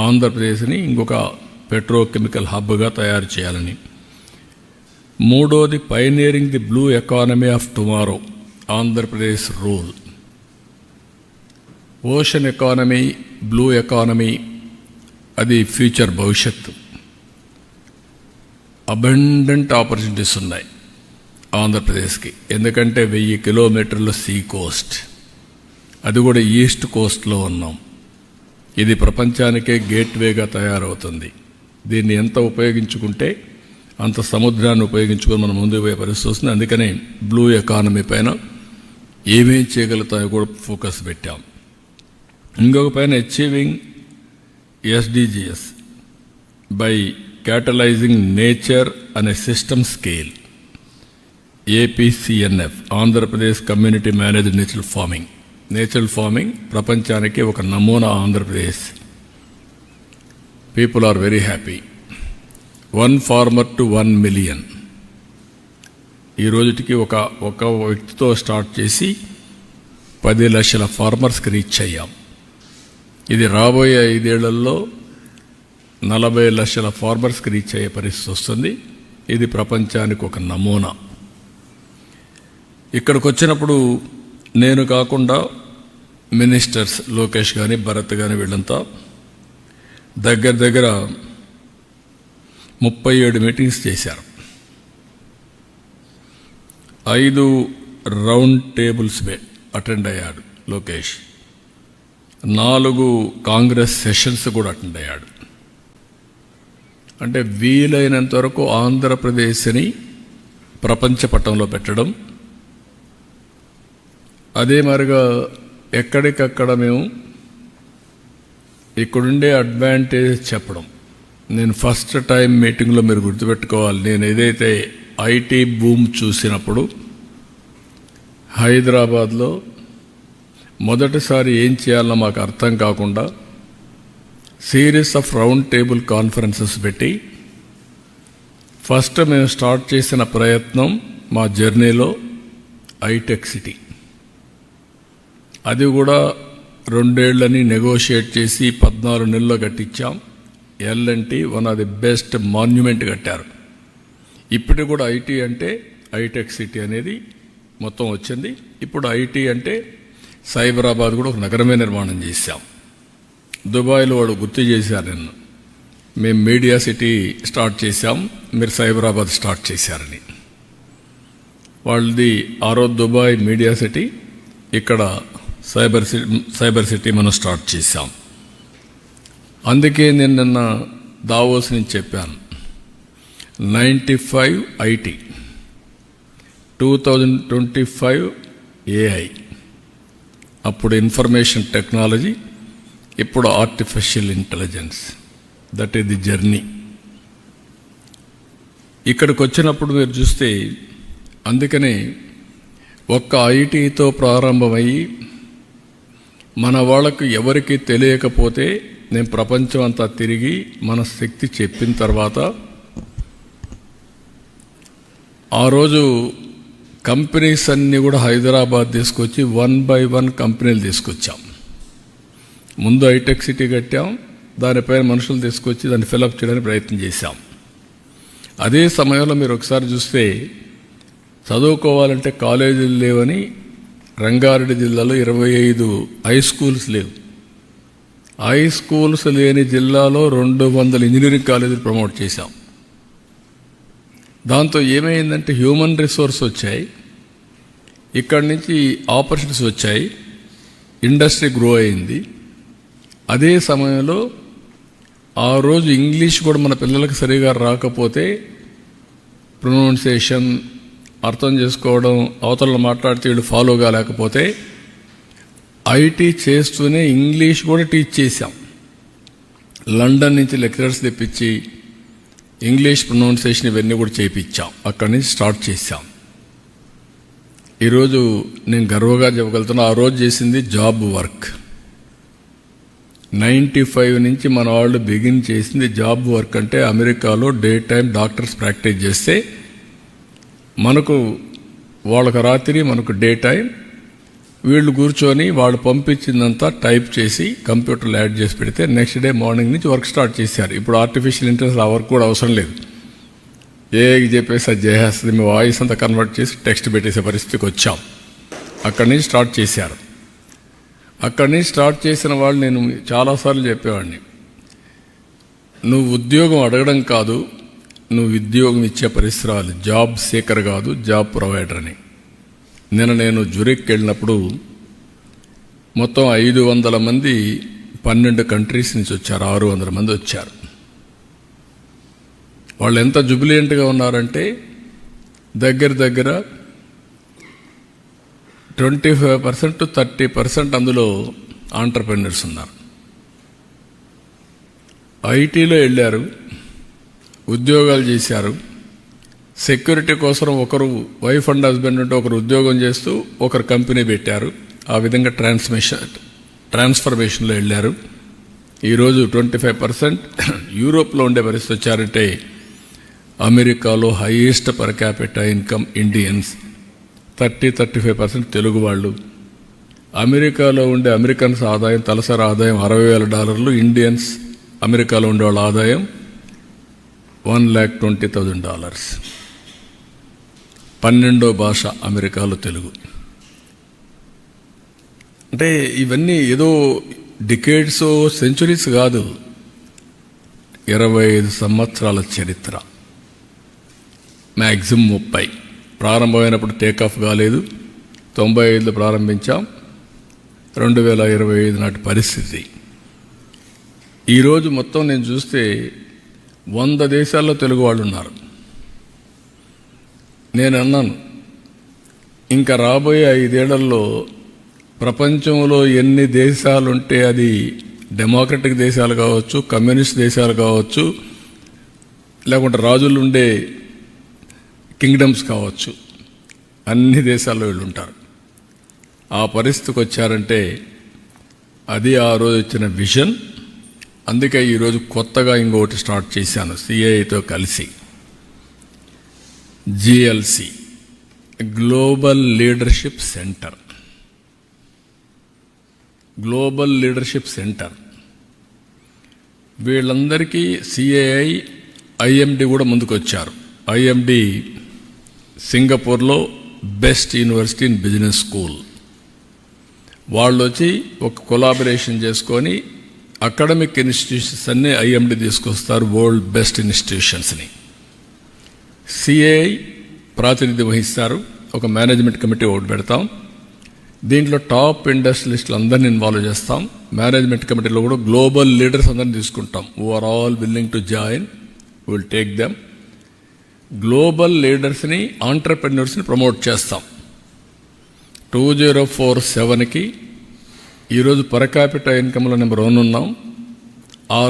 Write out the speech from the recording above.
ఆంధ్రప్రదేశ్ని ఇంకొక పెట్రోకెమికల్ హబ్గా తయారు చేయాలని. మూడోది pioneering the blue economy of tomorrow Andhra Pradesh rule ocean economy blue economy అది ఫ్యూచర్ భవిష్యత్తు అబండెంట్ ఆపర్చునిటీస్ ఉన్నాయి ఆంధ్రప్రదేశ్కి. ఎందుకంటే వెయ్యి కిలోమీటర్ల సీ కోస్ట్ అది కూడా ఈస్ట్ కోస్ట్లో ఉన్నాం. ఇది ప్రపంచానికే గేట్వేగా తయారవుతుంది. దీన్ని ఎంత ఉపయోగించుకుంటే అంత సముద్రాన్ని ఉపయోగించుకొని మనం ముందుకు పోయే పరిస్థితి వస్తుంది. అందుకనే బ్లూ ఎకానమీ పైన ఏమేం చేయగలుగుతాయో కూడా ఫోకస్ పెట్టాం. ఇంకొక పైన achieving SDGs by catalyzing nature అనే system scale APCNF Andhra Pradesh community managed natural farming natural farming ప్రపంచానికి ఒక నమూనా Andhra Pradesh. People are very happy one farmer to one million ఈ రోజుటికి ఒక ఒక వ్యక్తితో స్టార్ట్ చేసి పది లక్షల ఫార్మర్స్కి రీచ్ అయ్యాం. ఇది రాబోయే ఐదేళ్ళలో నలభై లక్షల ఫార్మర్స్కి రీచ్ అయ్యే పరిస్థితి వస్తుంది. ఇది ప్రపంచానికి ఒక నమూనా. ఇక్కడికి వచ్చినప్పుడు నేను కాకుండా మినిస్టర్స్ లోకేష్ కానీ భరత్ కానీ వీళ్ళంతా దగ్గర దగ్గర ముప్పై ఏడు మీటింగ్స్ చేశారు. ఐదు రౌండ్ టేబుల్స్ అటెండ్ అయ్యాడు లోకేష్. నాలుగు కాంగ్రెస్ సెషన్స్ కూడా అటెండ్ అయ్యాడు. అంటే వీలైనంత వరకు ఆంధ్రప్రదేశ్ని ప్రపంచ పటంలో పెట్టడం. అదే మరిగా ఎక్కడికక్కడ మేము ఇక్కడుండే అడ్వాంటేజ్ చెప్పడం. నేను ఫస్ట్ టైం మీటింగ్లో మీరు గుర్తుపెట్టుకోవాలి. నేను ఏదైతే ఐటీ బూమ్ చూసినప్పుడు హైదరాబాద్లో మొదటిసారి ఏం చేయాలో మాకు అర్థం కాకుండా series of round table conferences పెట్టి ఫస్ట్ మేము స్టార్ట్ చేసిన ప్రయత్నం మా జర్నీలో ఐటెక్ సిటీ అది కూడా రెండేళ్ళని నెగోషియేట్ చేసి పద్నాలుగు నెలల్లో కట్టించాం. L and T one of the best monument కట్టారు. ఇప్పుడు కూడా ఐటీ అంటే ఐటెక్ సిటీ అనేది మొత్తం వచ్చింది. ఇప్పుడు ఐటీ అంటే సైబరాబాద్ కూడా ఒక నగరమే నిర్మాణం చేశాం. దుబాయ్లో వాడు గుర్తు చేశారు నిన్ను. మేము మీడియా సిటీ స్టార్ట్ చేశాం. మీరు సైబరాబాద్ స్టార్ట్ చేశారని. వాళ్ళది ఆరో దుబాయ్ మీడియా సిటీ. ఇక్కడ సైబర్ సిటీ సైబర్ సిటీ మనం స్టార్ట్ చేశాం. అందుకే నేను నిన్న దావోస్ నుంచి చెప్పాను. Ninety five IT two thousand twenty five AI. అప్పుడు ఇన్ఫర్మేషన్ టెక్నాలజీ ఇప్పుడు artificial intelligence. That is the journey. ఇక్కడికి వచ్చినప్పుడు మీరు చూస్తే అందుకనే ఒక్క ఐటీతో ప్రారంభమయ్యి మన వాళ్ళకు ఎవరికి తెలియకపోతే నేను ప్రపంచం అంతా తిరిగి మన శక్తి చెప్పిన తర్వాత ఆ రోజు కంపెనీస్ అన్నీ కూడా హైదరాబాద్ తీసుకొచ్చి వన్ బై వన్ కంపెనీలు తీసుకొచ్చాం. ముందు హైటెక్ సిటీ కట్టాం దానిపైన మనుషులు తీసుకొచ్చి దాన్ని ఫిలప్ చేయడానికి ప్రయత్నం చేశాం. అదే సమయంలో మీరు ఒకసారి చూస్తే చదువుకోవాలంటే కాలేజీలు లేవని రంగారెడ్డి జిల్లాలో ఇరవై ఐదు హై స్కూల్స్ లేవు. హై స్కూల్స్ లేని జిల్లాలో రెండు వందల ఇంజనీరింగ్ కాలేజీలు ప్రమోట్ చేశాం. దాంతో ఏమైందంటే హ్యూమన్ రిసోర్స్ వచ్చాయి. ఇక్కడి నుంచి ఆపర్చునిటీస్ వచ్చాయి. ఇండస్ట్రీ గ్రో అయింది. అదే సమయంలో ఆ రోజు ఇంగ్లీష్ కూడా మన పిల్లలకు సరిగా రాకపోతే ప్రొనౌన్సియేషన్ అర్థం చేసుకోవడం అవతల మాట్లాడితే వీళ్ళు ఫాలో కాలేకపోతే ఐటీ చేస్తూనే ఇంగ్లీష్ కూడా టీచ్ చేశాం. లండన్ నుంచి లెక్చరర్స్ తెప్పించి ఇంగ్లీష్ ప్రొనౌన్సియేషన్ ఇవన్నీ కూడా చేయించాం అక్కడి నుంచి స్టార్ట్ చేశాం. ఈరోజు నేను గర్వంగా చెప్పగలుగుతున్నా ఆ రోజు చేసింది జాబ్ వర్క్ నైంటీ ఫైవ్ నుంచి మన వాళ్ళు బిగిన్ చేసింది జాబ్ వర్క్ అంటే అమెరికాలో డే టైం డాక్టర్స్ ప్రాక్టీస్ చేస్తే మనకు వాళ్ళకు రాత్రి మనకు డే టైం. వీళ్ళు కూర్చొని వాళ్ళు పంపించిందంతా టైప్ చేసి కంప్యూటర్లో యాడ్ చేసి పెడితే నెక్స్ట్ డే మార్నింగ్ నుంచి వర్క్ స్టార్ట్ చేశారు. ఇప్పుడు ఆర్టిఫిషియల్ ఇంటెలిజెన్స్ ఆ వర్క్ కూడా అవసరం లేదు. ఏ చెప్పేసి అది చేసేస్తుంది. మీ వాయిస్ అంతా కన్వర్ట్ చేసి టెక్స్ట్ పెట్టేసే పరిస్థితికి వచ్చాం. అక్కడి నుంచి స్టార్ట్ చేశారు. అక్కడి నుంచి స్టార్ట్ చేసిన వాళ్ళు నేను చాలాసార్లు చెప్పేవాడిని. నువ్వు ఉద్యోగం అడగడం కాదు నువ్వు ఉద్యోగం ఇచ్చే పరిసరాలు జాబ్ సీకర్ కాదు జాబ్ ప్రొవైడర్ అని. నిన్న నేను జురిక్ వెళ్ళినప్పుడు మొత్తం ఐదు వందల మంది పన్నెండు కంట్రీస్ నుంచి వచ్చారు ఆరు వందల మంది వచ్చారు. వాళ్ళు ఎంత జుబిలియంట్గా ఉన్నారంటే దగ్గర దగ్గర twenty five percent thirty percent అందులో ఆంటర్ప్రెన్యూర్స్ ఉన్నారు. ఐటీలో వెళ్ళారు ఉద్యోగాలు చేశారు. సెక్యూరిటీ కోసం ఒకరు వైఫ్ అండ్ హస్బెండ్ ఉంటే ఒకరు ఉద్యోగం చేస్తూ ఒకరు కంపెనీ పెట్టారు. ఆ విధంగా ట్రాన్స్మిషన్ ట్రాన్స్ఫర్మేషన్లో వెళ్ళారు. ఈరోజు ట్వంటీ ఫైవ్ పర్సెంట్ యూరోప్లో ఉండే పరిస్థితి వచ్చారంటే అమెరికాలో highest per capita income Indians thirty thirty five percent Telugu వాళ్ళు. అమెరికాలో ఉండే అమెరికన్స్ ఆదాయం తలసరి ఆదాయం అరవై వేల డాలర్లు ఇండియన్స్ అమెరికాలో ఉండే వాళ్ళ ఆదాయం one lakh twenty thousand dollars. పన్నెండో భాష అమెరికాలో తెలుగు. అంటే ఇవన్నీ ఏదో డికేడ్స్ సెంచురీస్ కాదు. ఇరవై ఐదు సంవత్సరాల చరిత్ర. మ్యాక్సిమం ముప్పై. ప్రారంభమైనప్పుడు టేక్ ఆఫ్ కాలేదు. తొంభై ఐదులో ప్రారంభించాం. రెండు వేల ఇరవై ఐదు నాటి పరిస్థితి. ఈరోజు మొత్తం నేను చూస్తే వంద దేశాల్లో తెలుగు వాళ్ళు ఉన్నారు. నేను అన్నాను ఇంకా రాబోయే ఐదేళ్ళలో ప్రపంచంలో ఎన్ని దేశాలుంటే అది డెమోక్రటిక్ దేశాలు కావచ్చు కమ్యూనిస్ట్ దేశాలు కావచ్చు లేకుంటే రాజులు ఉండే కింగ్డమ్స్ కావచ్చు అన్ని దేశాల్లో వీళ్ళు ఉంటారు ఆ పరిస్థితికి వచ్చారంటే అది ఆ రోజు వచ్చిన విజన్ అందుకే ఈరోజు కొత్తగా ఇంకొకటి స్టార్ట్ చేశాను. సిఐతో కలిసి. GLC global leadership centre global leadership centre వీళ్ళందరికీ సిఐఐ ఐఎండి కూడా ముందుకు వచ్చారు ఐఎండి సింగపూర్లో best university in business school. వాళ్ళు వచ్చి ఒక కొలాబరేషన్ చేసుకొని అకాడమిక్ ఇన్స్టిట్యూషన్స్ అన్నీ ఐఎండి తీసుకొస్తారు వరల్డ్ బెస్ట్ ఇన్స్టిట్యూషన్స్ని. సిఐ ప్రాతినిధ్యం వహిస్తారు ఒక మేనేజ్మెంట్ కమిటీ ఒకటి పెడతాం. దీంట్లో టాప్ ఇండస్ట్రియలిస్టులు అందరిని ఇన్వాల్వ్ చేస్తాం. మేనేజ్మెంట్ కమిటీలో కూడా గ్లోబల్ లీడర్స్ అందరిని తీసుకుంటాం. Are all willing to join will take them global లీడర్స్ని ఆంటర్ప్రెన్యూర్స్ని ప్రమోట్ చేస్తాం. టూ జీరో ఫోర్ సెవెన్కి ఈరోజు పరకాపిట ఇన్కంలో నెంబర్ వన్ ఉన్నాం.